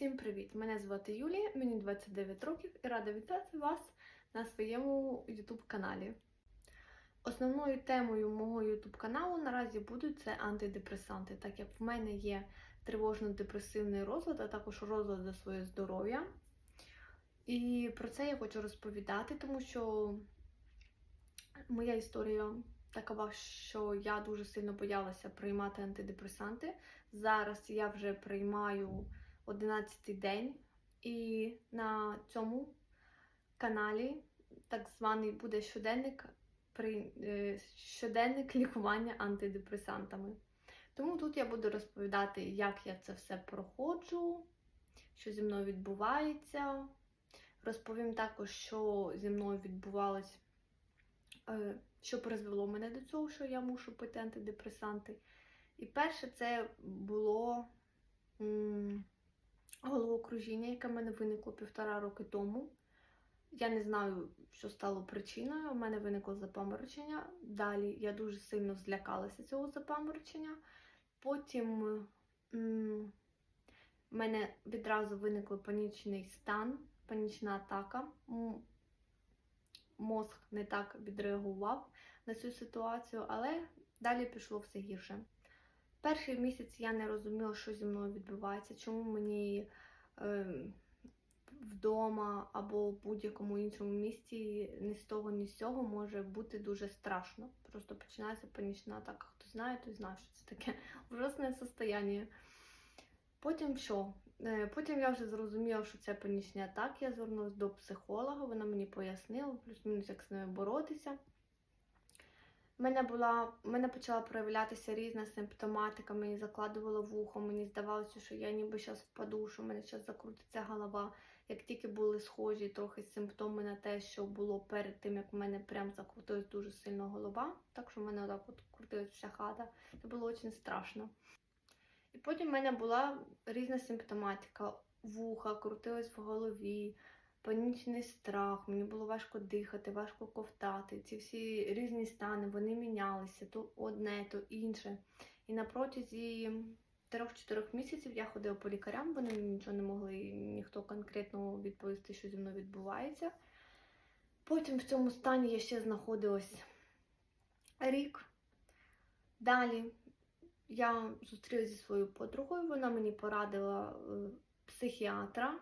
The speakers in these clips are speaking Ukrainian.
Всім привіт! Мене звати Юлія, мені 29 років і рада вітати вас на своєму YouTube каналі. Основною темою мого YouTube каналу наразі будуть це антидепресанти, так як в мене є тривожно-депресивний розлад, а також розлад за своє здоров'я. І про це я хочу розповідати, тому що моя історія такова, що я дуже сильно боялася приймати антидепресанти. Зараз я вже приймаю 11 день, і на цьому каналі так званий буде щоденник при е, щоденник лікування антидепресантами. Тому тут я буду розповідати, як я це все проходжу, що зі мною відбувається. Розповім також, що зі мною відбувалось, е, що призвело мене до цього, що я мушу пити антидепресанти. І перше це було головокружіння, яке в мене виникло півтора роки тому. Я не знаю, що стало причиною. У мене виникло запаморочення. Далі я дуже сильно злякалася цього запаморочення. Потім в мене відразу виникли панічний стан, панічна атака. Мозг не так відреагував на цю ситуацію, але далі пішло все гірше. Перший місяць я не розуміла, що зі мною відбувається, чому мені е, вдома або в будь-якому іншому місці ні з того, ні з цього може бути дуже страшно. Просто починається панічна атака. Хто знає, той знає, що це таке ужасне состояние. Потім що? Е, Потім я вже зрозуміла, що це панічні атаки. Я звернулася до психолога, вона мені пояснила, плюс-мінус, як з нею боротися. У мене була, мене почала проявлятися різна симптоматика, мені закладувало вухо, мені здавалося, що я ніби зараз впаду, що в мене зараз закрутиться голова. Як тільки були схожі трохи симптоми на те, що було перед тим, як в мене прям закрутилась дуже сильно голова, так що в мене отак от крутилась вся хата, це було дуже страшно. І потім в мене була різна симптоматика, вуха, крутилась в голові, панічний страх, мені було важко дихати, важко ковтати. Ці всі різні стани, вони мінялися, то одне, то інше. І на протязі 3-4 місяців я ходила по лікарям, вони нічого не могли, ніхто конкретно відповісти, що зі мною відбувається. Потім в цьому стані я ще знаходилась рік. Далі я зустрілася зі своєю подругою, вона мені порадила е, психіатра.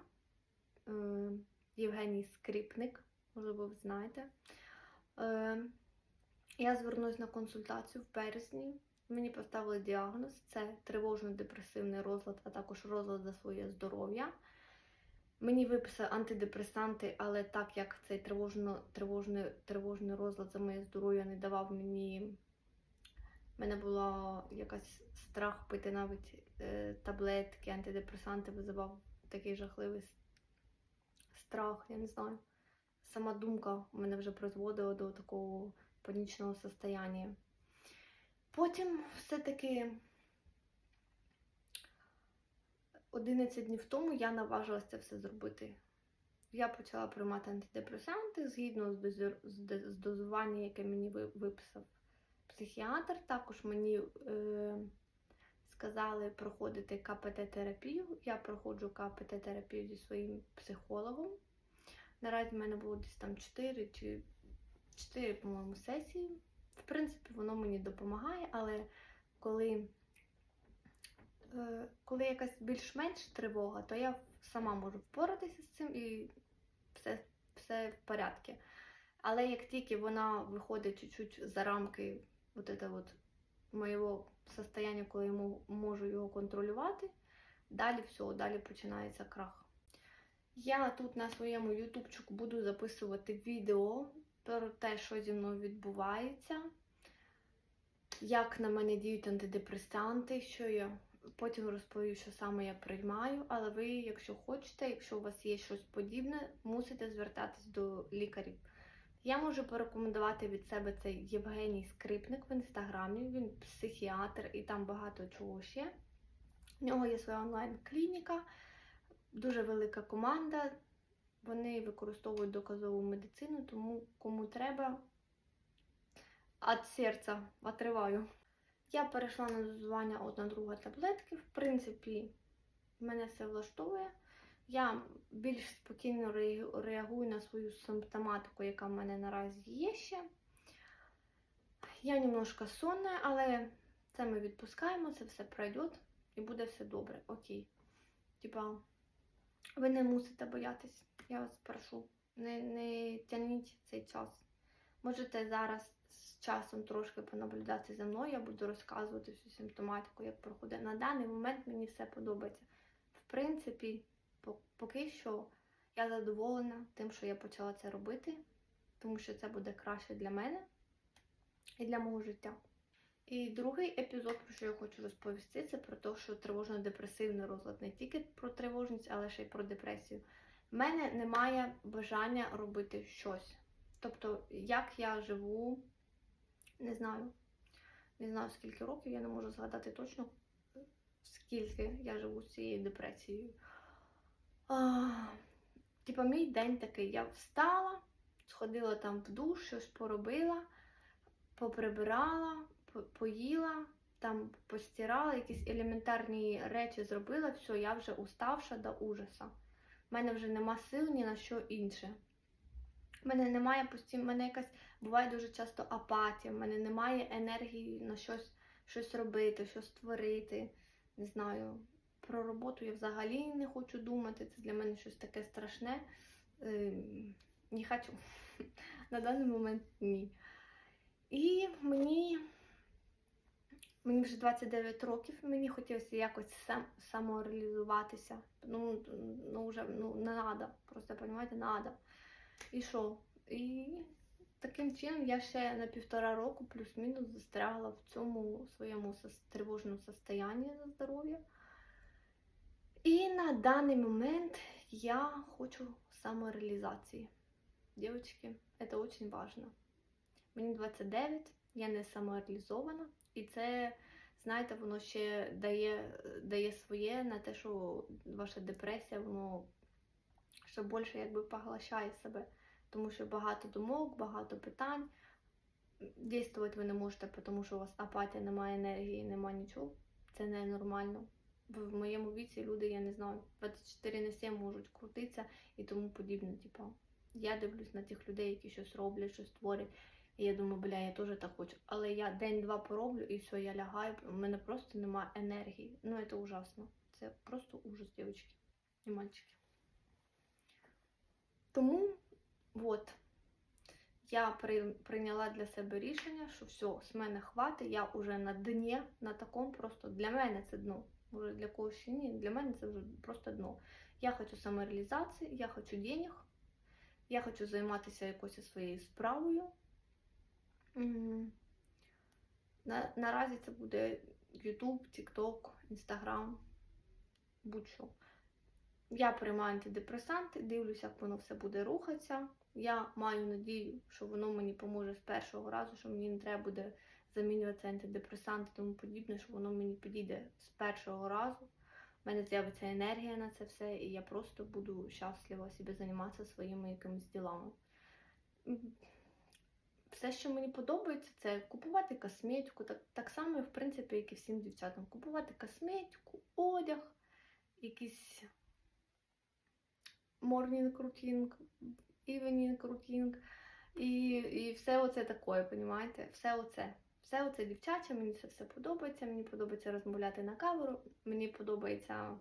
Євгеній Скрипник, можливо, ви знаєте. Е, я звернулася на консультацію в березні. Мені поставили діагноз: це тривожно-депресивний розлад, а також розлад за своє здоров'я. Мені виписали антидепресанти, але так як цей тривожно, тривожний, тривожний розлад за моє здоров'я не давав мені. У мене була якась страх пити навіть е, таблетки, антидепресанти визивав такий жахливий страх, я не знаю. Сама думка мене вже призводила до такого панічного состояння. Потім все-таки 11 днів тому я наважилася це все зробити. Я почала приймати антидепресанти згідно з, дозір... з доз- з дозування, яке мені виписав психіатр. Також мені е... сказали проходити КПТ-терапію. Я проходжу КПТ-терапію зі своїм психологом. Наразі в мене було десь там 4 чи 4, по-моєму, сесії. В принципі, воно мені допомагає, але коли, е, коли якась більш-менш тривога, то я сама можу впоратися з цим і все, все в порядку. Але як тільки вона виходить чуть-чуть за рамки это вот моєго состояння, коли я можу його контролювати, далі все, далі починається крах. Я тут на своєму ютубчику буду записувати відео про те, що зі мною відбувається, як на мене діють антидепресанти, що я потім розповім, що саме я приймаю. Але ви, якщо хочете, якщо у вас є щось подібне, мусите звертатись до лікарів. Я можу порекомендувати від себе цей Євгеній Скрипник в інстаграмі. Він психіатр і там багато чого ще. У нього є своя онлайн-клініка, дуже велика команда. Вони використовують доказову медицину, тому кому треба, від серця отриваю. Я перейшла на дозування одна друга таблетки. В принципі, мене все влаштовує. Я більш спокійно реагую на свою симптоматику, яка в мене наразі є ще. Я немножко сонна, але це ми відпускаємо, це все пройде і буде все добре. Окей. Типа, ви не мусите боятись, я вас прошу. Не, не тягніть цей час. Можете зараз з часом трошки понаблюдати за мною, я буду розказувати всю симптоматику, як проходить. На даний момент мені все подобається. В принципі, поки що я задоволена тим, що я почала це робити, тому що це буде краще для мене і для мого життя. І другий епізод, про що я хочу розповісти, це про те, що тривожно-депресивний розлад не тільки про тривожність, але ще й про депресію. В мене немає бажання робити щось. Тобто, як я живу, не знаю. Не знаю, скільки років, я не можу згадати точно, скільки я живу з цією депресією. Типа, мій день такий, я встала, сходила там в душ, щось поробила, поприбирала, по- поїла, там постирала, якісь елементарні речі зробила, все, я вже уставша до ужаса. У мене вже нема сил ні на що інше. У мене немає постійно, мене якась буває дуже часто апатія, в мене немає енергії на щось, щось робити, щось створити. Не знаю. Про роботу я взагалі не хочу думати. Це для мене щось таке страшне. Ем, Не хочу. На даний момент ні. І мені, мені вже 29 років, мені хотілося якось сам, самореалізуватися. Ну, ну вже ну, не треба, просто розумієте, треба. І що? І таким чином я ще на півтора року плюс-мінус застрягла в цьому своєму тривожному состоянні за здоров'я. І на даний момент я хочу самореалізації. Дівчатки, це дуже важливо. Мені 29, я не самореалізована, і це, знаєте, воно ще дає, дає своє на те, що ваша депресія, воно ще більше якби поглощає себе, тому що багато думок, багато питань. Дійствувати ви не можете, тому що у вас апатія, немає енергії, немає нічого. Це ненормально. В моєму віці люди, я не знаю, 24 на 7 можуть крутитися і тому подібне. Типу, я дивлюсь на тих людей, які щось роблять, щось творять. І я думаю, бля, я теж так хочу. Але я день-два пороблю і все, я лягаю, у мене просто немає енергії. Ну, це ужасно. Це просто ужас, дівчатки і мальчики. Тому, от, я при, прийняла для себе рішення, що все, з мене хватить, я вже на дні, на такому просто для мене це дно. Може для когось ще ні, для мене це вже просто дно. Я хочу самореалізації, я хочу денег, я хочу займатися якоюсь своєю справою. На, наразі це буде YouTube, TikTok, Instagram, будь-що. Я приймаю антидепресанти, дивлюся, як воно все буде рухатися. Я маю надію, що воно мені поможе з першого разу, що мені не треба буде замінювати антидепресанти тому подібне, що воно мені підійде з першого разу. У мене з'явиться енергія на це все, і я просто буду щаслива собі займатися своїми якимись ділами. Все, що мені подобається, це купувати косметику, так, так само, в принципі, як і всім дівчатам. Купувати косметику, одяг, якісь morning routine, evening routine, і, і все оце таке, понімаєте? Все оце. Все оце дівчаче, мені це все подобається. Мені подобається розмовляти на камеру, мені подобається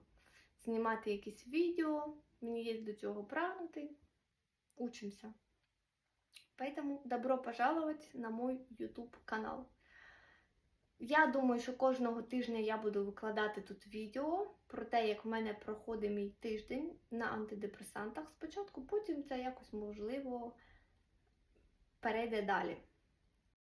знімати якісь відео, мені є до цього прагнути. Учимося. Поэтому добро пожаловать на мой YouTube канал. Я думаю, що кожного тижня я буду викладати тут відео про те, як в мене проходить мій тиждень на антидепресантах спочатку, потім це якось можливо перейде далі.